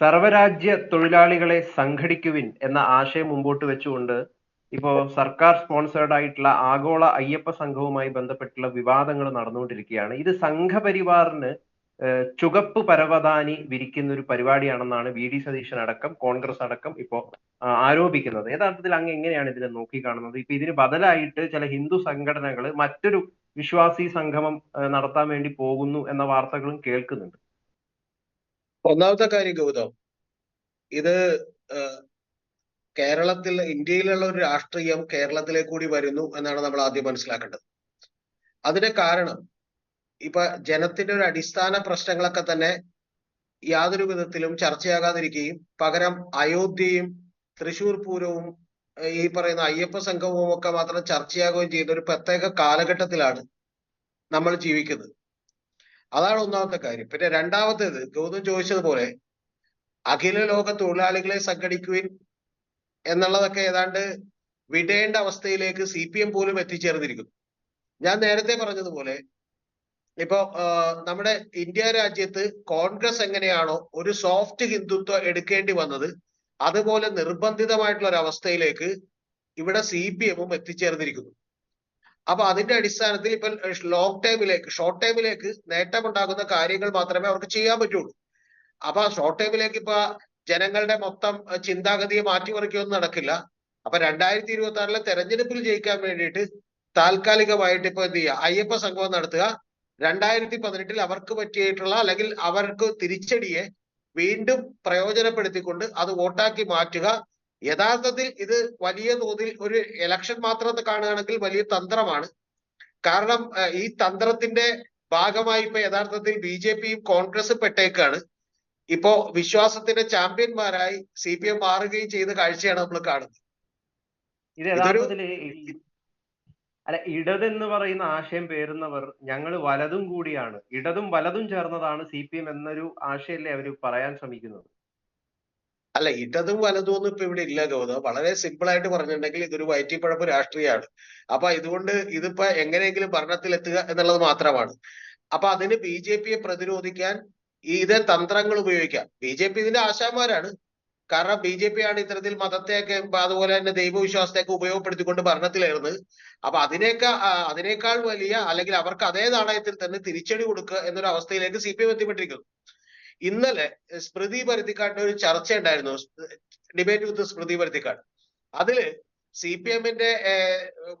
സർവരാജ്യ തൊഴിലാളികളെ സംഘടിക്കുവിൻ എന്ന ആശയം മുമ്പോട്ട് വെച്ചുകൊണ്ട് ഇപ്പോ സർക്കാർ സ്പോൺസേർഡ് ആയിട്ടുള്ള ആഗോള അയ്യപ്പ സംഘവുമായി ബന്ധപ്പെട്ടുള്ള വിവാദങ്ങൾ നടന്നുകൊണ്ടിരിക്കുകയാണ്. ഇത് സംഘപരിവാറിന് ചുകപ്പ് പരവതാനി വിരിക്കുന്ന ഒരു പരിപാടിയാണെന്നാണ് വി ഡി സതീശൻ അടക്കം കോൺഗ്രസ് അടക്കം ഇപ്പോ ആരോപിക്കുന്നത്. യഥാർത്ഥത്തിൽ അങ്ങ് എങ്ങനെയാണ് ഇതിനെ നോക്കിക്കാണുന്നത്? ഇപ്പൊ ഇതിന് ബദലായിട്ട് ചില ഹിന്ദു സംഘടനകൾ മറ്റൊരു വിശ്വാസി സംഗമം നടത്താൻ വേണ്ടി പോകുന്നു എന്ന വാർത്തകളും കേൾക്കുന്നുണ്ട്. ഒന്നാമത്തെ കാര്യം ഗൗതം ഇത് കേരളത്തിൽ ഇന്ത്യയിലുള്ള ഒരു രാഷ്ട്രീയം കേരളത്തിലേക്ക് കൂടി വരുന്നു എന്നാണ് നമ്മൾ ആദ്യം മനസ്സിലാക്കേണ്ടത്. അതിന് കാരണം ഇപ്പൊ ജനത്തിന്റെ ഒരു അടിസ്ഥാന പ്രശ്നങ്ങളൊക്കെ തന്നെ യാതൊരു വിധത്തിലും ചർച്ചയാകാതിരിക്കുകയും പകരം അയോധ്യയും തൃശൂർ പൂരവും ഈ പറയുന്ന അയ്യപ്പ സംഘവും ഒക്കെ മാത്രം ചർച്ചയാകുകയും ചെയ്യുന്ന ഒരു പ്രത്യേക കാലഘട്ടത്തിലാണ് നമ്മൾ ജീവിക്കുന്നത്. അതാണ് ഒന്നാമത്തെ കാര്യം. പിന്നെ രണ്ടാമത്തേത് ഗൗതം ചോദിച്ചതുപോലെ അഖില ലോക തൊഴിലാളികളെ സംഘടിക്കുവിൻ എന്നുള്ളതൊക്കെ ഏതാണ്ട് വിടേണ്ട അവസ്ഥയിലേക്ക് സി പി എം പോലും എത്തിച്ചേർന്നിരിക്കുന്നു. ഞാൻ നേരത്തെ പറഞ്ഞതുപോലെ ഇപ്പോ നമ്മുടെ ഇന്ത്യ രാജ്യത്ത് കോൺഗ്രസ് എങ്ങനെയാണോ ഒരു സോഫ്റ്റ് ഹിന്ദുത്വം എടുക്കേണ്ടി വന്നത് അതുപോലെ നിർബന്ധിതമായിട്ടുള്ള ഒരു അവസ്ഥയിലേക്ക് ഇവിടെ സി പി എമ്മും എത്തിച്ചേർന്നിരിക്കുന്നു. അപ്പൊ അതിന്റെ അടിസ്ഥാനത്തിൽ ഇപ്പൊ ലോങ് ടൈമിലേക്ക് ഷോർട്ട് ടൈമിലേക്ക് നേട്ടമുണ്ടാകുന്ന കാര്യങ്ങൾ മാത്രമേ അവർക്ക് ചെയ്യാൻ പറ്റുള്ളൂ. അപ്പൊ ഷോർട്ട് ടൈമിലേക്ക് ഇപ്പൊ ജനങ്ങളുടെ മൊത്തം ചിന്താഗതിയെ മാറ്റിമറിക്കൊന്നും നടക്കില്ല. അപ്പൊ രണ്ടായിരത്തി ഇരുപത്തി ആറിലെ തെരഞ്ഞെടുപ്പിൽ ജയിക്കാൻ വേണ്ടിയിട്ട് താൽക്കാലികമായിട്ട് ഇപ്പൊ എന്ത് ചെയ്യുക അയ്യപ്പ സംഗമം നടത്തുക. രണ്ടായിരത്തി പതിനെട്ടിൽ അവർക്ക് പറ്റിയിട്ടുള്ള അല്ലെങ്കിൽ അവർക്ക് തിരിച്ചടിയെ വീണ്ടും പ്രയോജനപ്പെടുത്തിക്കൊണ്ട് അത് വോട്ടാക്കി മാറ്റുക. യഥാർത്ഥത്തിൽ ഇത് വലിയ തോതിൽ ഒരു ഇലക്ഷൻ മാത്രം കാണുകയാണെങ്കിൽ വലിയ തന്ത്രമാണ്. കാരണം ഈ തന്ത്രത്തിന്റെ ഭാഗമായി ഇപ്പൊ യഥാർത്ഥത്തിൽ ബി ജെ പിയും കോൺഗ്രസും പെട്ടേക്കാണ്. ഇപ്പോ വിശ്വാസത്തിന്റെ ചാമ്പ്യന്മാരായി സി പി എം മാറുകയും ചെയ്ത കാഴ്ചയാണ് നമ്മൾ കാണുന്നത്. ഇത് യഥാർത്ഥത്തിൽ അല്ല ഇടതെന്ന് പറയുന്ന ആശയം പേരുന്നവർ ഞങ്ങൾ വലതും കൂടിയാണ്. ഇടതും വലതും ചേർന്നതാണ് സി പി എം എന്നൊരു ആശയല്ലേ അവർ പറയാൻ ശ്രമിക്കുന്നത്. അല്ല ഇടതും വലതും ഒന്നും ഇപ്പൊ ഇവിടെ ഇല്ല ഗൗതം. വളരെ സിമ്പിൾ ആയിട്ട് പറഞ്ഞിട്ടുണ്ടെങ്കിൽ ഇതൊരു വയറ്റിപ്പഴപ്പ് രാഷ്ട്രീയമാണ്. അപ്പൊ ഇതുകൊണ്ട് ഇതിപ്പോ എങ്ങനെയെങ്കിലും ഭരണത്തിലെത്തുക എന്നുള്ളത് മാത്രമാണ്. അപ്പൊ അതിന് ബി ജെ പിയെ പ്രതിരോധിക്കാൻ ഇതേ തന്ത്രങ്ങൾ ഉപയോഗിക്കാം. ബി ജെ പി ഇതിന്റെ ആശാന്മാരാണ്. കാരണം ബി ജെ പി ആണ് ഇത്തരത്തിൽ മതത്തെയൊക്കെ അതുപോലെ തന്നെ ദൈവവിശ്വാസത്തെയൊക്കെ ഉപയോഗപ്പെടുത്തിക്കൊണ്ട് ഭരണത്തിലേറുന്നത് അപ്പൊ അതിനേക്കാ അതിനേക്കാൾ വലിയ അല്ലെങ്കിൽ അവർക്ക് അതേ നാണയത്തിൽ തന്നെ തിരിച്ചടി കൊടുക്കുക എന്നൊരു അവസ്ഥയിലേക്ക് സി പി എം എത്തിപ്പെട്ടിരിക്കുന്നു. ഇന്നലെ സ്മൃതി പരുത്തിക്കാടിന്റെ ഒരു ചർച്ച ഉണ്ടായിരുന്നു ഡിബേറ്റ് വിത്ത് സ്മൃതി പരുത്തിക്കാട് അതിൽ സി പി എമ്മിന്റെ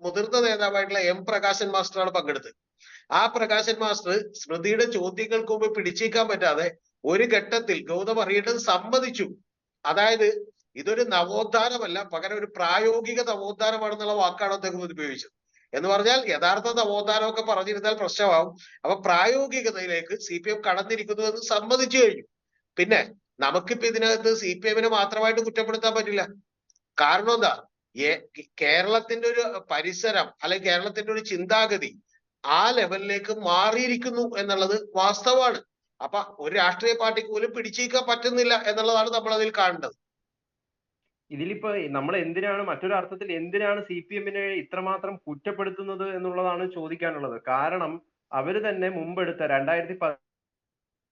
മുതിർന്ന നേതാവായിട്ടുള്ള എം പ്രകാശൻ മാസ്റ്ററാണ് പങ്കെടുത്തത്. ആ പ്രകാശൻ മാസ്റ്റർ സ്മൃതിയുടെ ചോദ്യങ്ങൾക്ക് മുമ്പ് പിടിച്ചേക്കാൻ പറ്റാതെ ഒരു ഘട്ടത്തിൽ ഗൗതം അറിയേണ്ടത് സമ്മതിച്ചു. അതായത് ഇതൊരു നവോത്ഥാനമല്ല പകരം ഒരു പ്രായോഗിക നവോത്ഥാനമാണെന്നുള്ള വാക്കാണ് അദ്ദേഹം ഉപയോഗിച്ചത്. എന്ന് പറഞ്ഞാൽ യഥാർത്ഥ നവോത്ഥാനം ഒക്കെ പറഞ്ഞിരുന്നാൽ പ്രശ്നമാവും. അപ്പൊ പ്രായോഗികതയിലേക്ക് സി പി എം കടന്നിരിക്കുന്നു എന്ന് സമ്മതിച്ചു കഴിഞ്ഞു. പിന്നെ നമുക്കിപ്പോ ഇതിനകത്ത് സി പി എമ്മിനെ മാത്രമായിട്ട് കുറ്റപ്പെടുത്താൻ പറ്റില്ല. കാരണം എന്താ? കേരളത്തിന്റെ ഒരു പരിസരം അല്ലെങ്കിൽ കേരളത്തിന്റെ ഒരു ചിന്താഗതി ആ ലെവലിലേക്ക് മാറിയിരിക്കുന്നു എന്നുള്ളത് വാസ്തവമാണ്. അപ്പൊ ഒരു രാഷ്ട്രീയ പാർട്ടിക്ക് പോലും പിടിച്ചേക്കാൻ പറ്റുന്നില്ല എന്നുള്ളതാണ് നമ്മൾ അതിൽ കാണേണ്ടത്. ഇതിലിപ്പോ നമ്മൾ എന്തിനാണ് മറ്റൊരു അർത്ഥത്തിൽ എന്തിനാണ് സി പി എമ്മിനെ ഇത്രമാത്രം കുറ്റപ്പെടുത്തുന്നത് എന്നുള്ളതാണ് ചോദിക്കാനുള്ളത്. കാരണം അവർ തന്നെ മുമ്പെടുത്ത രണ്ടായിരത്തി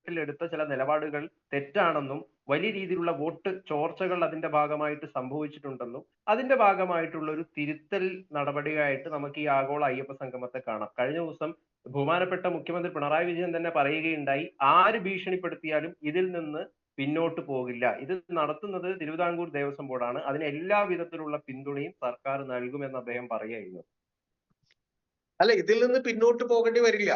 എടുത്ത ചില നിലപാടുകൾ തെറ്റാണെന്നും വലിയ രീതിയിലുള്ള വോട്ട് ചോർച്ചകൾ അതിന്റെ ഭാഗമായിട്ട് സംഭവിച്ചിട്ടുണ്ടെന്നും അതിന്റെ ഭാഗമായിട്ടുള്ള ഒരു തിരുത്തൽ നടപടിയായിട്ട് നമുക്ക് ഈ ആഗോള അയ്യപ്പ സംഗമത്തെ കാണാം. കഴിഞ്ഞ ദിവസം ബഹുമാനപ്പെട്ട മുഖ്യമന്ത്രി പിണറായി വിജയൻ തന്നെ പറയുകയുണ്ടായി ആര് ഭീഷണിപ്പെടുത്തിയാലും ഇതിൽ നിന്ന് പിന്നോട്ട് പോകില്ല. ഇത് നടത്തുന്നത് തിരുവിതാംകൂർ ദേവസ്വം ബോർഡാണ്. അതിന് എല്ലാ വിധത്തിലുള്ള പിന്തുണയും സർക്കാർ നൽകുമെന്ന് അദ്ദേഹം പറയുകയായിരുന്നു. അല്ല ഇതിൽ നിന്ന് പിന്നോട്ട് പോകേണ്ടി വരില്ല.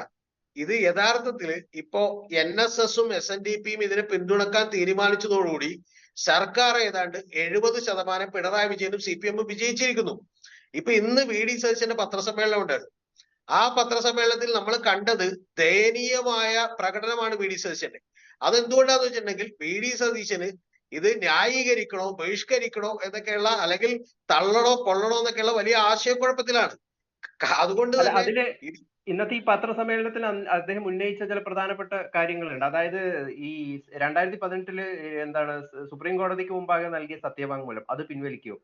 ഇത് യഥാർത്ഥത്തിൽ ഇപ്പോ എൻ എസ് എസും എസ് എൻ ഡി പിയും ഇതിനെ പിന്തുണക്കാൻ തീരുമാനിച്ചതോടുകൂടി സർക്കാർ ഏതാണ്ട് എഴുപത് ശതമാനം പിണറായി വിജയനും സി പി എമ്മും വിജയിച്ചിരിക്കുന്നു. ഇപ്പൊ ഇന്ന് വി ഡി സതീശന്റെ പത്രസമ്മേളനം ഉണ്ടായിരുന്നു ആ പത്രസമ്മേളനത്തിൽ നമ്മൾ കണ്ടത് ദയനീയമായ പ്രകടനമാണ് വി ഡി സതീശന്റെ. അതെന്തുകൊണ്ടാന്ന് വെച്ചിട്ടുണ്ടെങ്കിൽ പി ഡി സതീശന് ഇത് ന്യായീകരിക്കണോ ബഹിഷ്കരിക്കണോ എന്നൊക്കെയുള്ള അല്ലെങ്കിൽ തള്ളണോ കൊള്ളണോ എന്നൊക്കെയുള്ള വലിയ ആശയക്കുഴപ്പത്തിലാണ്. അതുകൊണ്ട് തന്നെ ഇന്നത്തെ ഈ പത്രസമ്മേളനത്തിൽ അദ്ദേഹം ഉന്നയിച്ച ചില പ്രധാനപ്പെട്ട കാര്യങ്ങളുണ്ട്. അതായത് ഈ രണ്ടായിരത്തി പതിനെട്ടിൽ എന്താണ് സുപ്രീം കോടതിക്ക് മുമ്പാകെ നൽകിയ സത്യവാങ്മൂലം അത് പിൻവലിക്കൂ.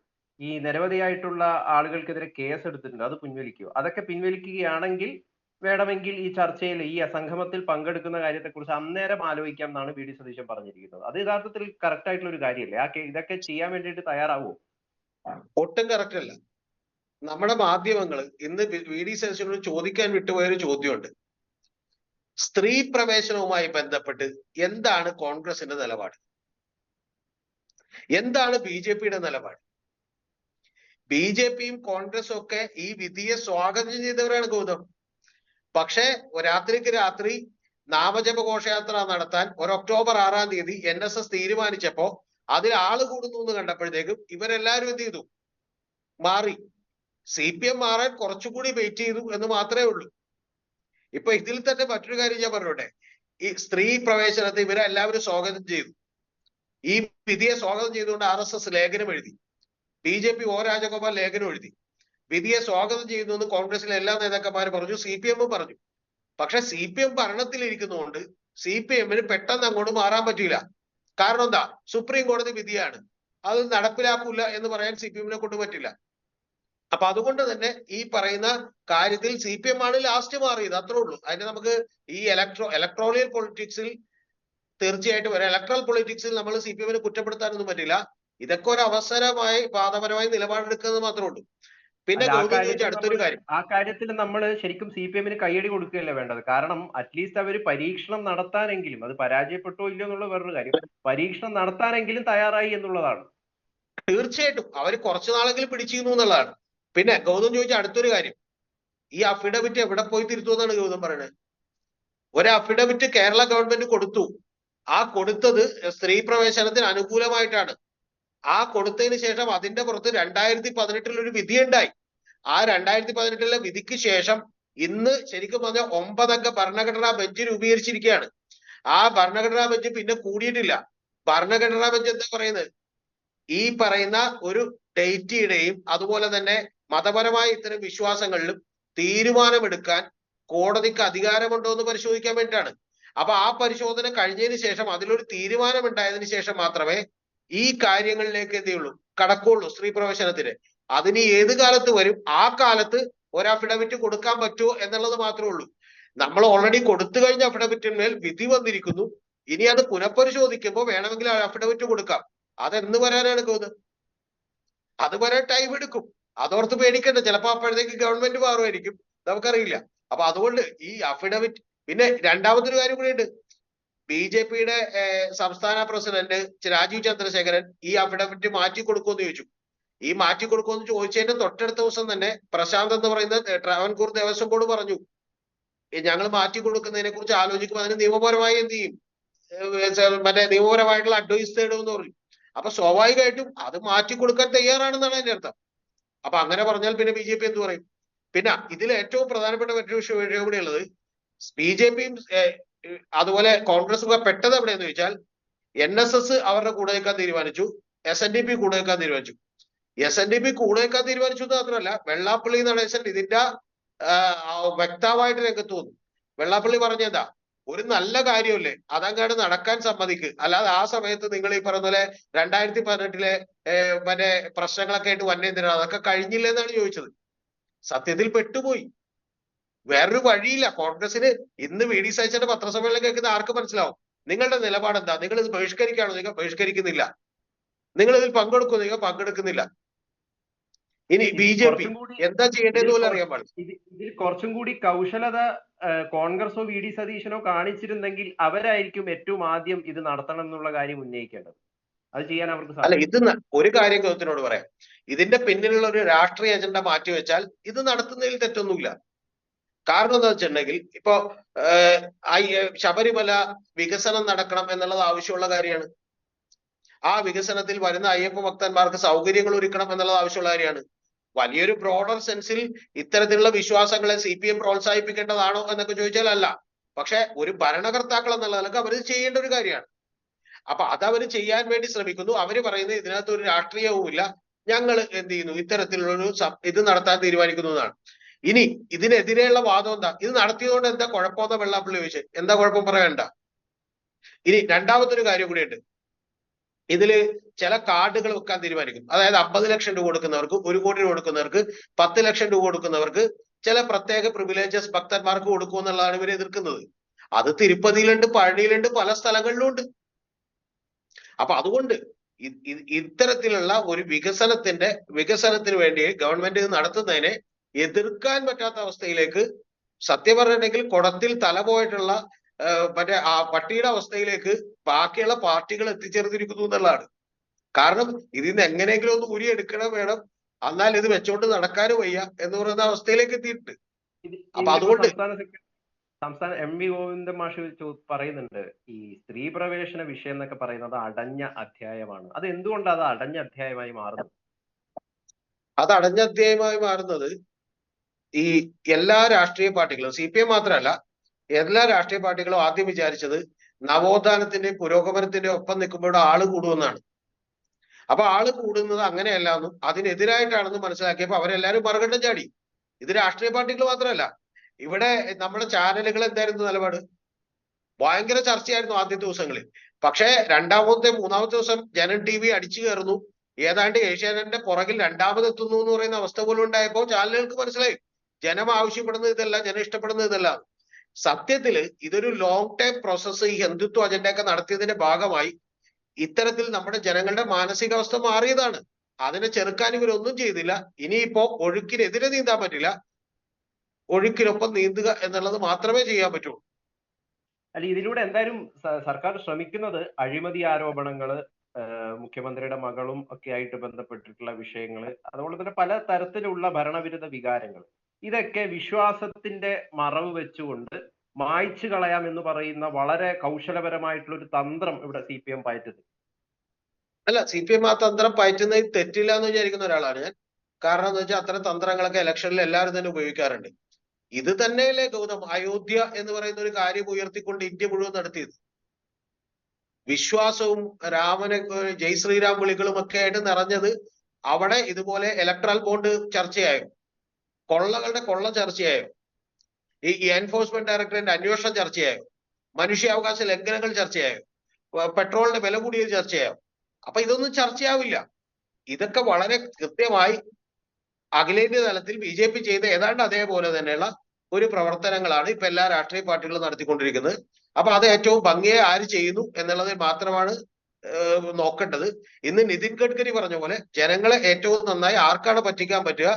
ഈ നിരവധിയായിട്ടുള്ള ആളുകൾക്കെതിരെ കേസ് എടുത്തിട്ടുണ്ട് അത് പിൻവലിക്കൂ. അതൊക്കെ പിൻവലിക്കുകയാണെങ്കിൽ വേണമെങ്കിൽ ഈ ചർച്ചയിൽ ഈ അസംഗമത്തിൽ പങ്കെടുക്കുന്ന കാര്യത്തെക്കുറിച്ച് അന്നേരം ആലോചിക്കാം എന്നാണ് വി ഡി സതീശൻ പറഞ്ഞിരിക്കുന്നത്. അത് യഥാർത്ഥത്തിൽ കറക്റ്റ് ആയിട്ടുള്ള ഒരു കാര്യമല്ലേ? ആ ഇതൊക്കെ ചെയ്യാൻ വേണ്ടിയിട്ട് തയ്യാറാവോ? ഒട്ടും കറക്റ്റ് അല്ല. നമ്മുടെ മാധ്യമങ്ങൾ ഇന്ന് വി ഡി സതീശനോട് ചോദിക്കാൻ വിട്ടുപോയൊരു ചോദ്യമുണ്ട്. സ്ത്രീ പ്രവേശനവുമായി ബന്ധപ്പെട്ട് എന്താണ് കോൺഗ്രസിന്റെ നിലപാട്? എന്താണ് ബി ജെ പിയുടെ നിലപാട്? ബി ജെ പിയും കോൺഗ്രസും ഒക്കെ ഈ വിധിയെ സ്വാഗതം ചെയ്തവരാണ് ഗൗതം. പക്ഷേ രാത്രിക്ക് രാത്രി നാമജപ ഘോഷയാത്ര നടത്താൻ ഒരു ഒക്ടോബർ ആറാം തീയതി എൻ എസ് എസ് തീരുമാനിച്ചപ്പോ അതിൽ ആൾ കൂടുന്നു എന്ന് കണ്ടപ്പോഴത്തേക്കും ഇവരെല്ലാവരും എന്ത് ചെയ്തു? മാറി. സി പി എം മാറാൻ കുറച്ചുകൂടി വെയിറ്റ് ചെയ്തു എന്ന് മാത്രമേ ഉള്ളൂ. ഇപ്പൊ ഇതിൽ തന്നെ മറ്റൊരു കാര്യം ഞാൻ പറഞ്ഞോട്ടെ. ഈ സ്ത്രീ പ്രവേശനത്തെ ഇവരെല്ലാവരും സ്വാഗതം ചെയ്തു. ഈ വിധിയെ സ്വാഗതം ചെയ്തുകൊണ്ട് ആർ എസ് എസ് ലേഖനം എഴുതി. B J P O Rajagopal ലേഖനം എഴുതി. വിധിയെ സ്വാഗതം ചെയ്യുന്നു എന്ന് കോൺഗ്രസിലെ എല്ലാ നേതാക്കന്മാരും പറഞ്ഞു സി പി എമ്മും പറഞ്ഞു. പക്ഷെ സി പി എം ഭരണത്തിലിരിക്കുന്നതുകൊണ്ട് സി പി എമ്മിന് പെട്ടെന്ന് അങ്ങോട്ട് മാറാൻ പറ്റില്ല കാരണം എന്താ? സുപ്രീം കോടതി വിധിയാണ്. അത് നടപ്പിലാക്കൂല എന്ന് പറയാൻ സി പി എമ്മിനെ കൊണ്ട് പറ്റില്ല. അപ്പൊ അതുകൊണ്ട് തന്നെ ഈ പറയുന്ന കാര്യത്തിൽ സി പി എം ആണ് ലാസ്റ്റ് മാറിയത് അത്രേ ഉള്ളൂ. അതിന് നമുക്ക് ഈ ഇലക്ട്രോ ഇലക്ട്രോണിയൽ പൊളിറ്റിക്സിൽ തീർച്ചയായിട്ടും ഒരു ഇലക്ട്രൽ പൊളിറ്റിക്സിൽ നമ്മൾ സി പി എമ്മിനെ കുറ്റപ്പെടുത്താനൊന്നും പറ്റില്ല. ഇതൊക്കെ ഒരു അവസരമായി വാദപരമായി നിലപാടെടുക്കുന്നത് മാത്രമേ ഉള്ളൂ. പിന്നെ ആ കാര്യത്തിൽ അടുത്തൊരു കാര്യം. ആ കാര്യത്തിൽ നമ്മൾ ശരിക്കും സി പി എമ്മിന് കയ്യടി കൊടുക്കുകയല്ലേ വേണ്ടത്? കാരണം അറ്റ്ലീസ്റ്റ് അവർ പരീക്ഷണം നടത്താനെങ്കിലും അത് പരാജയപ്പെട്ടോ ഇല്ലയോ എന്നുള്ള വേറൊരു കാര്യം. പരീക്ഷണം നടത്താനെങ്കിലും തയ്യാറായി എന്നുള്ളതാണ്. തീർച്ചയായിട്ടും. അവർ കുറച്ചു നാളെങ്കിലും പിടിച്ചിരുന്നു എന്നുള്ളതാണ്. പിന്നെ ഗൗതം ചോദിച്ച അടുത്തൊരു കാര്യം. ഈ അഫിഡവിറ്റ് എവിടെ പോയി തിരുത്തുമെന്നാണ് ഗൗതം പറയുന്നത് ഒരു അഫിഡവിറ്റ് കേരള ഗവൺമെന്റ് കൊടുത്തു. ആ കൊടുത്തത് സ്ത്രീ പ്രവേശനത്തിന് അനുകൂലമായിട്ടാണ്. ആ കൊടുത്തതിന് ശേഷം അതിന്റെ പുറത്ത് രണ്ടായിരത്തി പതിനെട്ടിൽ ഒരു വിധി ഉണ്ടായി ആ രണ്ടായിരത്തി പതിനെട്ടിലെ വിധിക്ക് ശേഷം ഇന്ന് ശരിക്കും പറഞ്ഞാൽ ഒമ്പതംഗ ഭരണഘടനാ ബെഞ്ച് രൂപീകരിച്ചിരിക്കുകയാണ്. ആ ഭരണഘടനാ ബെഞ്ച് പിന്നെ കൂടിയിട്ടില്ല. ഭരണഘടനാ ബെഞ്ച് എന്താ പറയുന്നത്? ഈ പറയുന്ന ഒരു ഡേറ്റിയുടെയും അതുപോലെ തന്നെ മതപരമായ ഇത്തരം വിശ്വാസങ്ങളിലും തീരുമാനമെടുക്കാൻ കോടതിക്ക് അധികാരമുണ്ടോ എന്ന് പരിശോധിക്കാൻ വേണ്ടിയിട്ടാണ്. അപ്പൊ ആ പരിശോധന കഴിഞ്ഞതിന് ശേഷം അതിലൊരു തീരുമാനം ഉണ്ടായതിനു ശേഷം മാത്രമേ ഈ കാര്യങ്ങളിലേക്ക് എത്തിയുള്ളൂ കടക്കുള്ളൂ സ്ത്രീ പ്രവേശനത്തിന്. അതിന് ഏത് കാലത്ത് വരും? ആ കാലത്ത് ഒരു അഫിഡവിറ്റ് കൊടുക്കാൻ പറ്റുമോ എന്നുള്ളത് മാത്രമേ ഉള്ളൂ. നമ്മൾ ഓൾറെഡി കൊടുത്തു കഴിഞ്ഞ അഫിഡവിറ്റിന്മേൽ വിധി വന്നിരിക്കുന്നു. ഇനി അത് പുനഃപരിശോധിക്കുമ്പോൾ വേണമെങ്കിൽ അഫിഡവിറ്റ് കൊടുക്കാം. അതെന്ന് വരാനാണ് പോകുന്നത് അത് വരാൻ ടൈം എടുക്കും. അതോർത്ത് പേടിക്കണ്ട. ചിലപ്പോൾ അപ്പോഴത്തേക്ക് ഗവൺമെന്റ് മാറുമായിരിക്കും. നമുക്കറിയില്ല. അപ്പൊ അതുകൊണ്ട് ഈ അഫിഡവിറ്റ് പിന്നെ രണ്ടാമതൊരു കാര്യം കൂടിയുണ്ട് ബി ജെ പിയുടെ സംസ്ഥാന പ്രസിഡന്റ് രാജീവ് ചന്ദ്രശേഖരൻ ഈ അഫിഡവിറ്റ് മാറ്റി കൊടുക്കുമെന്ന് ചോദിച്ചു. ഈ മാറ്റി കൊടുക്കുമെന്ന് ചോദിച്ചതിന്റെ തൊട്ടടുത്ത ദിവസം തന്നെ പ്രശാന്ത് എന്ന് പറയുന്ന ട്രാവൻകൂർ ദേവസ്വം ബോർഡ് പറഞ്ഞു ഞങ്ങൾ മാറ്റി കൊടുക്കുന്നതിനെ കുറിച്ച് ആലോചിക്കുമ്പോൾ അതിന് നിയമപരമായി എന്ത് ചെയ്യും? മറ്റേ നിയമപരമായിട്ടുള്ള അഡ്വൈസ് തേടുമെന്ന് പറഞ്ഞു. അപ്പൊ സ്വാഭാവികമായിട്ടും അത് മാറ്റി കൊടുക്കാൻ തയ്യാറാണെന്നാണ് അതിന്റെ അർത്ഥം. അപ്പൊ അങ്ങനെ പറഞ്ഞാൽ പിന്നെ ബി ജെ പി എന്ത് പറയും? പിന്നെ ഇതിൽ ഏറ്റവും പ്രധാനപ്പെട്ട മറ്റൊരു വിഷയം കൂടി ഉള്ളത് ബി ജെ പിയും അതുപോലെ കോൺഗ്രസ് പെട്ടത് എവിടെയെന്ന് ചോദിച്ചാൽ എൻ എസ് എസ് അവരുടെ കൂടെ നിൽക്കാൻ തീരുമാനിച്ചു എസ് എൻ ഡി പി കൂടെ നിൽക്കാൻ തീരുമാനിച്ചു. എസ് എൻ ഡി പി കൂടെ നിൽക്കാൻ തീരുമാനിച്ചു എന്ന് മാത്രമല്ല വെള്ളാപ്പള്ളി നടേശൻ ഇതിന്റെ വ്യക്തമായിട്ട് രംഗത്ത് വന്നു. വെള്ളാപ്പള്ളി പറഞ്ഞെന്താ? ഒരു നല്ല കാര്യമല്ലേ അതങ്ങാട് നടക്കാൻ സമ്മതിക്ക്. അല്ലാതെ ആ സമയത്ത് നിങ്ങൾ ഈ പറഞ്ഞ പോലെ രണ്ടായിരത്തി പതിനെട്ടിലെ മറ്റേ പ്രശ്നങ്ങളൊക്കെ ആയിട്ട് വന്നേന്തിനാണ് അതൊക്കെ കഴിഞ്ഞില്ല എന്നാണ് ചോദിച്ചത്. സത്യത്തിൽ പെട്ടുപോയി. വേറൊരു വഴിയില്ല. കോൺഗ്രസിന് ഇന്ന് വി ഡി സതീശന്റെ പത്രസമ്മേളനം കേൾക്കുന്ന ആർക്ക് മനസ്സിലാവും? നിങ്ങളുടെ നിലപാട് എന്താ നിങ്ങൾ ഇത് ബഹിഷ്കരിക്കുകയാണോ നിങ്ങൾ ബഹിഷ്കരിക്കുന്നില്ല. നിങ്ങൾ ഇതിൽ പങ്കെടുക്കുന്നു നിങ്ങൾ പങ്കെടുക്കുന്നില്ല. ഇനി ബി ജെ പി എന്താ ചെയ്യേണ്ടത് പോലും അറിയാൻ പാടില്ല. ഇതിൽ കുറച്ചും കൂടി കൗശലത കോൺഗ്രസോ വി ഡി സതീശനോ കാണിച്ചിരുന്നെങ്കിൽ അവരായിരിക്കും ഏറ്റവും ആദ്യം ഇത് നടത്തണം എന്നുള്ള കാര്യം ഉന്നയിക്കേണ്ടത്. അത് ചെയ്യാൻ അവർക്ക് അല്ല ഇത് ഒരു കാര്യം ഗൗതത്തിനോട് പറയാം. ഇതിന്റെ പിന്നിലുള്ള ഒരു രാഷ്ട്രീയ അജണ്ട മാറ്റി വെച്ചാൽ ഇത് നടത്തുന്നതിൽ തെറ്റൊന്നുമില്ല. കാരണം എന്താ വെച്ചിട്ടുണ്ടെങ്കിൽ ഇപ്പോ ശബരിമല വികസനം നടക്കണം എന്നുള്ളത് ആവശ്യമുള്ള കാര്യമാണ്. ആ വികസനത്തിൽ വരുന്ന അയ്യപ്പ ഭക്തന്മാർക്ക് സൗകര്യങ്ങൾ ഒരുക്കണം എന്നുള്ളത് ആവശ്യമുള്ള കാര്യമാണ്. വലിയൊരു ബ്രോഡർ സെൻസിൽ ഇത്തരത്തിലുള്ള വിശ്വാസങ്ങളെ സി പി എം പ്രോത്സാഹിപ്പിക്കേണ്ടതാണോ എന്നൊക്കെ ചോദിച്ചാൽ അല്ല പക്ഷെ ഒരു ഭരണകർത്താക്കൾ എന്നുള്ള നിലയ്ക്ക് അവർ ചെയ്യേണ്ട ഒരു കാര്യമാണ്. അപ്പൊ അത് അവർ ചെയ്യാൻ വേണ്ടി ശ്രമിക്കുന്നു. അവർ പറയുന്നത് ഇതിനകത്ത് ഒരു രാഷ്ട്രീയവുമില്ല. ഞങ്ങൾ എന്ത് ചെയ്യുന്നു? ഇത്തരത്തിലുള്ളൊരു ഇത് നടത്താൻ തീരുമാനിക്കുന്നു എന്നാണ്. ഇനി ഇതിനെതിരെയുള്ള വാദം എന്താ? ഇത് നടത്തിയതുകൊണ്ട് എന്താ കുഴപ്പമെന്ന വെള്ളാപ്പള്ളി ചോദിച്ചത്? എന്താ കുഴപ്പം പറയണ്ട ഇനി രണ്ടാമത്തൊരു കാര്യം കൂടിയുണ്ട്. ഇതിൽ ചില കാർഡുകൾ വെക്കാൻ തീരുമാനിക്കും അതായത് അമ്പത് ലക്ഷം രൂപ കൊടുക്കുന്നവർക്ക് ഒരു കോടി രൂപ കൊടുക്കുന്നവർക്ക് പത്ത് ലക്ഷം രൂപ കൊടുക്കുന്നവർക്ക് ചില പ്രത്യേക പ്രിവിലേജസ് ഭക്തന്മാർക്ക് കൊടുക്കും എന്നുള്ളതാണ് ഇവർ എതിർക്കുന്നത്. അത് തിരുപ്പതിയിലുണ്ട് പഴനിയിലുണ്ട് പല സ്ഥലങ്ങളിലും ഉണ്ട് അപ്പൊ അതുകൊണ്ട് ഇത്തരത്തിലുള്ള ഒരു വികസനത്തിന്റെ വികസനത്തിന് വേണ്ടി ഗവൺമെന്റ് നടത്തുന്നതിനെ എതിർക്കാൻ പറ്റാത്ത അവസ്ഥയിലേക്ക് സത്യം പറഞ്ഞിട്ടുണ്ടെങ്കിൽ കുടത്തിൽ തല പോയിട്ടുള്ള മറ്റേ ആ പട്ടിയുടെ അവസ്ഥയിലേക്ക് ബാക്കിയുള്ള പാർട്ടികൾ എത്തിച്ചേർന്നിരിക്കുന്നു എന്നുള്ളതാണ്. കാരണം ഇതിൽ നിന്ന് എങ്ങനെയെങ്കിലും ഒന്ന് ഊരിയെടുക്കണം വേണം. എന്നാൽ ഇത് വെച്ചോണ്ട് നടക്കാനും വയ്യ എന്ന് പറയുന്ന അവസ്ഥയിലേക്ക് എത്തിയിട്ടുണ്ട്. അപ്പൊ അതുകൊണ്ട് സംസ്ഥാന എം വി ഗോവിന്ദ മാഷ് പറയുന്നുണ്ട് ഈ സ്ത്രീ പ്രവേശന വിഷയം എന്നൊക്കെ പറയുന്നത് അടഞ്ഞ അധ്യായമാണ്. അത് എന്തുകൊണ്ടാണ് അത് അടഞ്ഞ അധ്യായമായി മാറുന്നത്? അത് അടഞ്ഞ അധ്യായമായി മാറുന്നത് ഈ എല്ലാ രാഷ്ട്രീയ പാർട്ടികളും സി പി എം മാത്രമല്ല എല്ലാ രാഷ്ട്രീയ പാർട്ടികളും ആദ്യം വിചാരിച്ചത് നവോത്ഥാനത്തിന്റെയും പുരോഗമനത്തിന്റെയും ഒപ്പം നിൽക്കുമ്പോൾ ആൾ കൂടുമെന്നാണ്. അപ്പൊ ആൾ കൂടുന്നത് അങ്ങനെയല്ല എന്നും അതിനെതിരായിട്ടാണെന്ന് മനസ്സിലാക്കിയപ്പോ അവരെല്ലാരും മറുകണ്ടം ചാടി. ഇത് രാഷ്ട്രീയ പാർട്ടികൾ മാത്രമല്ല. ഇവിടെ നമ്മുടെ ചാനലുകൾ എന്തായിരുന്നു നിലപാട്? ഭയങ്കര ചർച്ചയായിരുന്നു ആദ്യ ദിവസങ്ങളിൽ. പക്ഷേ രണ്ടാമത്തെ മൂന്നാമത്തെ ദിവസം ജനൻ ടി വി അടിച്ചു കയറുന്നു. ഏതാണ്ട് ഏഷ്യാനെറ്റിന്റെ പുറകിൽ രണ്ടാമതെത്തുന്നു എന്ന് പറയുന്ന അവസ്ഥ പോലും ഉണ്ടായപ്പോൾ ചാനലുകൾക്ക് മനസ്സിലായി. ജനം ആവശ്യപ്പെടുന്നത് ഇതല്ല ജനം ഇഷ്ടപ്പെടുന്നത് ഇതല്ല. സത്യത്തിൽ ഇതൊരു ലോങ് ടൈം പ്രോസസ്സ് ഈ ഹിന്ദുത്വ അജണ്ടയൊക്കെ നടത്തിയതിന്റെ ഭാഗമായി ഇത്തരത്തിൽ നമ്മുടെ ജനങ്ങളുടെ മാനസികാവസ്ഥ മാറിയതാണ്. അതിനെ ചെറുക്കാൻ ഇവരൊന്നും ചെയ്തില്ല. ഇനിയിപ്പോ ഒഴുക്കിനെതിരെ നീന്താൻ പറ്റില്ല. ഒഴുക്കിനൊപ്പം നീന്തുക എന്നുള്ളത് മാത്രമേ ചെയ്യാൻ പറ്റുള്ളൂ അല്ല ഇതിലൂടെ എന്തായാലും സർക്കാർ ശ്രമിക്കുന്നത് അഴിമതി ആരോപണങ്ങൾ മുഖ്യമന്ത്രിയുടെ മകളും ഒക്കെ ആയിട്ട് ബന്ധപ്പെട്ടിട്ടുള്ള വിഷയങ്ങൾ അതുപോലെ തന്നെ പല തരത്തിലുള്ള ഭരണവിരുദ്ധ വികാരങ്ങൾ ഇതൊക്കെ വിശ്വാസത്തിന്റെ മറവ് വെച്ചുകൊണ്ട് മായ്ച്ചു കളയാം എന്ന് പറയുന്ന വളരെ കൗശലപരമായിട്ടുള്ള ഒരു തന്ത്രം ഇവിടെ സി പി എം പയറ്റുന്നു അല്ല സി പി എം ആ തന്ത്രം പയറ്റുന്നതിൽ തെറ്റില്ല എന്ന് വിചാരിക്കുന്ന ഒരാളാണ് ഞാൻ. കാരണം എന്ന് വെച്ചാൽ അത്തരം തന്ത്രങ്ങളൊക്കെ ഇലക്ഷനിൽ എല്ലാവരും തന്നെ ഉപയോഗിക്കാറുണ്ട്. ഇത് തന്നെയല്ലേ ഗൗതം അയോധ്യ എന്ന് പറയുന്ന ഒരു കാര്യം ഉയർത്തിക്കൊണ്ട് ഇന്ത്യ മുഴുവൻ നടത്തിയത്. വിശ്വാസവും രാമനെ ജയ് ശ്രീരാം വിളികളും ഒക്കെ ആയിട്ട് നിറഞ്ഞത് അവിടെ ഇതുപോലെ ഇലക്ട്രൽ ബോണ്ട് ചർച്ചയായോ? കൊള്ളകളുടെ കൊള്ള ചർച്ചയായോ? ഈ എൻഫോഴ്സ്മെന്റ് ഡയറക്ടറേറ്റ് അന്വേഷണം ചർച്ചയായോ? മനുഷ്യാവകാശ ലംഘനങ്ങൾ ചർച്ചയായോ? പെട്രോളിന്റെ വില കൂടിയത് ചർച്ചയായോ? അപ്പൊ ഇതൊന്നും ചർച്ചയാവില്ല. ഇതൊക്കെ വളരെ കൃത്യമായി അഖിലേന്ത്യാ തലത്തിൽ ബി ജെ പി ചെയ്ത ഏതാണ്ട് അതേപോലെ തന്നെയുള്ള ഒരു പ്രവർത്തനങ്ങളാണ് ഇപ്പൊ എല്ലാ രാഷ്ട്രീയ പാർട്ടികളും നടത്തിക്കൊണ്ടിരിക്കുന്നത്. അപ്പൊ അത് ഏറ്റവും ഭംഗിയെ ആര് ചെയ്യുന്നു എന്നുള്ളതിൽ മാത്രമാണ് നോക്കേണ്ടത്. ഇന്ന് നിതിൻ ഗഡ്കരി പറഞ്ഞ പോലെ ജനങ്ങളെ ഏറ്റവും നന്നായി ആർക്കാണ് പറ്റിക്കാൻ പറ്റുക?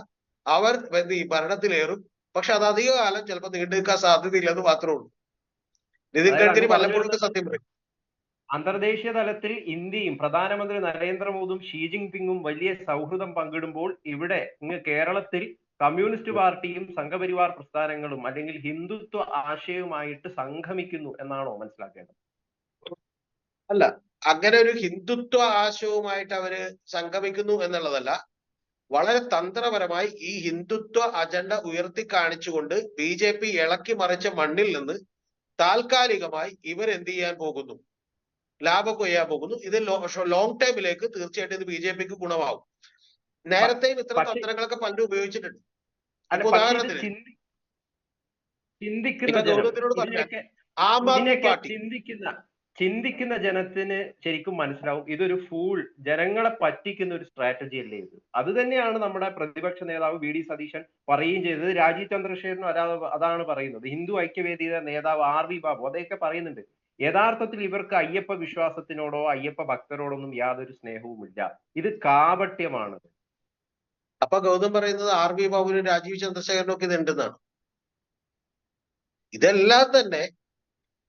അവർ ഈ ഭരണത്തിലേറും. പക്ഷെ അത് അധിക കാലം ചിലപ്പോൾ നീണ്ടു നിൽക്കാൻ സാധ്യതയില്ലെന്ന് മാത്രമേ ഉള്ളൂ. നിതിൻ ഗഡ്കരി പലപ്പോഴും സത്യം പറയും. അന്തർദേശീയ തലത്തിൽ ഇന്ത്യയും പ്രധാനമന്ത്രി നരേന്ദ്രമോദിയും ഷീ ജിൻപിങ്ങും വലിയ സൗഹൃദം പങ്കിടുമ്പോൾ ഇവിടെ ഇങ്ങ് കേരളത്തിൽ കമ്മ്യൂണിസ്റ്റ് പാർട്ടിയും സംഘപരിവാർ പ്രസ്ഥാനങ്ങളും അല്ലെങ്കിൽ ഹിന്ദുത്വ ആശയവുമായിട്ട് സംഗമിക്കുന്നു എന്നാണോ മനസ്സിലാക്കേണ്ടത്? അല്ല അങ്ങനെ ഒരു ഹിന്ദുത്വ ആശയവുമായിട്ട് അവർ സംഗമിക്കുന്നു എന്നുള്ളതല്ല. വളരെ തന്ത്രപരമായി ഈ ഹിന്ദുത്വ അജണ്ട ഉയർത്തി കാണിച്ചുകൊണ്ട് ബി ജെ പി ഇളക്കി മറിച്ച മണ്ണിൽ നിന്ന് താൽക്കാലികമായി ഇവർ എന്ത് ചെയ്യാൻ പോകുന്നു? ലാഭം കൊയ്യാൻ പോകുന്നു. ഇത് ലോങ് ടൈമിലേക്ക് തീർച്ചയായിട്ടും ഇത് ബി ജെ പിക്ക് ഗുണമാവും. നേരത്തെയും ഇത്തരം തന്ത്രങ്ങളൊക്കെ പലരും ഉപയോഗിച്ചിട്ടുണ്ട്. ഉദാഹരണത്തിന് ചിന്തി- ചിന്തിക്കുന്ന ഇപ്പൊ ജനം ഗൗതത്തിനോട് പറഞ്ഞ ആം ആദ്മി പാർട്ടി. ചിന്തിക്കുന്ന ചിന്തിക്കുന്ന ജനത്തിന് ശരിക്കും മനസ്സിലാവും ഇതൊരു ഫൂൾ ജനങ്ങളെ പറ്റിക്കുന്ന ഒരു സ്ട്രാറ്റജി അല്ലേ ഇത്. അത് തന്നെയാണ് നമ്മുടെ പ്രതിപക്ഷ നേതാവ് വി ഡി സതീശൻ പറയുകയും ചെയ്തത്. രാജീവ് ചന്ദ്രശേഖരനും അതാ അതാണ് പറയുന്നത്. ഹിന്ദു ഐക്യവേദിയുടെ നേതാവ് ആർ വി ബാബു അതൊക്കെ പറയുന്നുണ്ട് യഥാർത്ഥത്തിൽ ഇവർക്ക് അയ്യപ്പ വിശ്വാസത്തിനോടോ അയ്യപ്പ ഭക്തരോടൊന്നും യാതൊരു സ്നേഹവുമില്ല. ഇത് കാപട്യമാണ്. അപ്പൊ ഗൗതം പറയുന്നത് ആർ വി ബാബുവിനും രാജീവ് ചന്ദ്രശേഖരനും ഒക്കെ ഇത് ഉണ്ടെന്നാണ്. ഇതെല്ലാം തന്നെ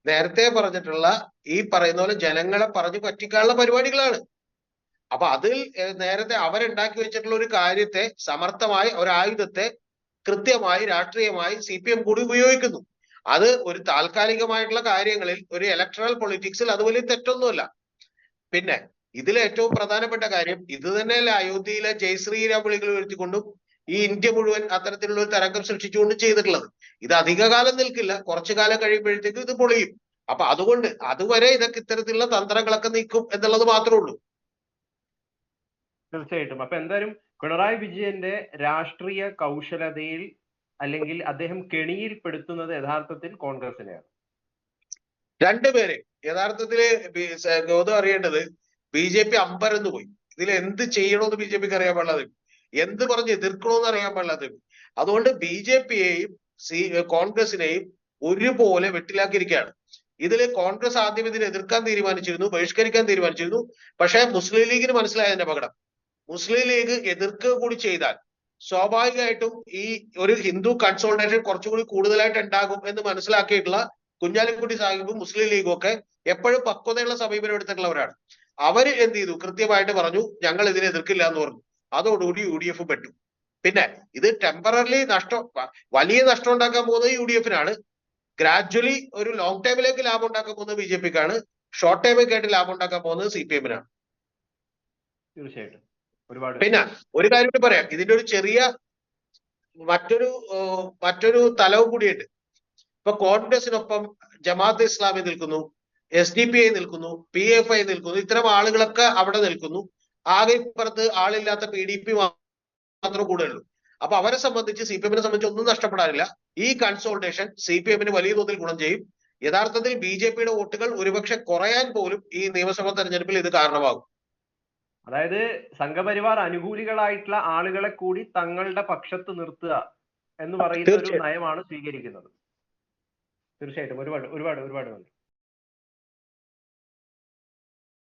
നേരത്തെ പറഞ്ഞിട്ടുള്ള ഈ പറയുന്ന പോലെ ജനങ്ങളെ പറഞ്ഞു പറ്റിക്കാനുള്ള പരിപാടികളാണ്. അപ്പൊ അതിൽ നേരത്തെ അവരുണ്ടാക്കി വെച്ചിട്ടുള്ള ഒരു കാര്യത്തെ സമർത്ഥമായി ഒരു ആയുധത്തെ കൃത്യമായി രാഷ്ട്രീയമായി സി പി എം കൂടി ഉപയോഗിക്കുന്നു. അത് ഒരു താൽക്കാലികമായിട്ടുള്ള കാര്യങ്ങളിൽ ഒരു ഇലക്ട്രൽ പൊളിറ്റിക്സിൽ അത് വലിയ തെറ്റൊന്നുമല്ല. പിന്നെ ഇതിൽ ഏറ്റവും പ്രധാനപ്പെട്ട കാര്യം ഇത് തന്നെയല്ലേ അയോധ്യയിലെ ജയ് ശ്രീരാം വിളികൾ ഉയർത്തിക്കൊണ്ടും ഈ ഇന്ത്യ മുഴുവൻ അത്തരത്തിലുള്ള ഒരു തരംഗം സൃഷ്ടിച്ചുകൊണ്ട് ചെയ്തിട്ടുള്ളത്. ഇത് അധികകാലം നിൽക്കില്ല. കുറച്ചു കാലം കഴിയുമ്പോഴത്തേക്കും ഇത് പൊളിയും. അപ്പൊ അതുകൊണ്ട് അതുവരെ ഇതൊക്കെ ഇത്തരത്തിലുള്ള തന്ത്രങ്ങളൊക്കെ നീക്കും എന്നുള്ളത് മാത്രമേ ഉള്ളൂ. തീർച്ചയായിട്ടും. അപ്പൊ എന്തായാലും പിണറായി വിജയന്റെ രാഷ്ട്രീയ കൗശലതയിൽ അല്ലെങ്കിൽ അദ്ദേഹം കെണിയിൽപ്പെടുത്തുന്നത് യഥാർത്ഥത്തിൽ കോൺഗ്രസിനെയാണ്. രണ്ടുപേരെ യഥാർത്ഥത്തിൽ ഗൗതം അറിയേണ്ടത് ബി ജെ പി അമ്പരന്ന് പോയി. ഇതിൽ എന്ത് ചെയ്യണമെന്ന് ബി ജെ പിക്ക് അറിയാൻ പാടില്ലാതെ എന്ത് പറഞ്ഞ് എതിർക്കണമെന്ന് അറിയാൻ പാടില്ലാതെ അതുകൊണ്ട് ബി ജെ പിയെയും സി കോൺഗ്രസിനെയും ഒരുപോലെ വെട്ടിലാക്കിയിരിക്കുകയാണ്. ഇതിൽ കോൺഗ്രസ് ആദ്യം ഇതിനെ എതിർക്കാൻ തീരുമാനിച്ചിരുന്നു ബഹിഷ്കരിക്കാൻ തീരുമാനിച്ചിരുന്നു. പക്ഷേ മുസ്ലിം ലീഗിന് മനസ്സിലായതിന്റെ അപകടം മുസ്ലിം ലീഗ് എതിർക്കുക കൂടി ചെയ്താൽ സ്വാഭാവികമായിട്ടും ഈ ഒരു ഹിന്ദു കൺസോൾട്ടേഷൻ കുറച്ചുകൂടി കൂടുതലായിട്ട് ഉണ്ടാകും എന്ന് മനസ്സിലാക്കിയിട്ടുള്ള കുഞ്ഞാലിക്കുട്ടി സാഹിബും മുസ്ലിം ലീഗും ഒക്കെ എപ്പോഴും പക്വതയുള്ള സമീപനം എടുത്തിട്ടുള്ളവരാണ്. അവർ എന്ത് ചെയ്തു? കൃത്യമായിട്ട് പറഞ്ഞു ഞങ്ങൾ ഇതിനെ എതിർക്കില്ല എന്ന് പറഞ്ഞു. അതോടുകൂടി യു ഡി എഫ് പെട്ടു. പിന്നെ ഇത് ടെമ്പററി നഷ്ടം വലിയ നഷ്ടം ഉണ്ടാക്കാൻ പോകുന്നത് യു ഡി എഫിനാണ് ഗ്രാജ്വലി ഒരു ലോങ് ടൈമിലേക്ക് ലാഭം ഉണ്ടാക്കാൻ പോകുന്നത് ബി ജെ പിക്കാണ് ഷോർട്ട് ടൈമൊക്കെ ആയിട്ട് ലാഭം ഉണ്ടാക്കാൻ പോകുന്നത് സി പി എമ്മിനാണ് തീർച്ചയായിട്ടും. ഒരുപാട് പിന്നെ ഒരു കാര്യം കൂടി പറയാം. ഇതിന്റെ ഒരു ചെറിയ മറ്റൊരു മറ്റൊരു തലവും കൂടിയുണ്ട് ഇപ്പൊ കോൺഗ്രസിനൊപ്പം ജമാഅത്ത് ഇസ്ലാമി നിൽക്കുന്നു എസ് ഡി പി ഐ നിൽക്കുന്നു പി എഫ് ഐ നിൽക്കുന്നു ഇത്തരം ആളുകളൊക്കെ അവിടെ നിൽക്കുന്നു. ആകെ ഇപ്പുറത്ത് ആളില്ലാത്ത പി ഡി പി മാത്രം കൂടുതലുള്ളൂ അപ്പൊ അവരെ സംബന്ധിച്ച് സി പി എമ്മിനെ സംബന്ധിച്ച് ഒന്നും നഷ്ടപ്പെടാനില്ല. ഈ കൺസോൾട്ടേഷൻ സി പി എമ്മിന് വലിയ തോതിൽ ഗുണം ചെയ്യും. യഥാർത്ഥത്തിൽ ബി ജെ പിയുടെ വോട്ടുകൾ ഒരുപക്ഷെ കുറയാൻ പോലും ഈ നിയമസഭാ തെരഞ്ഞെടുപ്പിൽ ഇത് കാരണമാകും. അതായത് സംഘപരിവാർ അനുകൂലികളായിട്ടുള്ള ആളുകളെ കൂടി തങ്ങളുടെ പക്ഷത്ത് നിർത്തുക എന്ന് പറയുന്ന ഒരു നയമാണ് സ്വീകരിക്കുന്നത്. തീർച്ചയായിട്ടും ഒരുപാട് ഒരുപാട് ഒരുപാട് നന്ദി.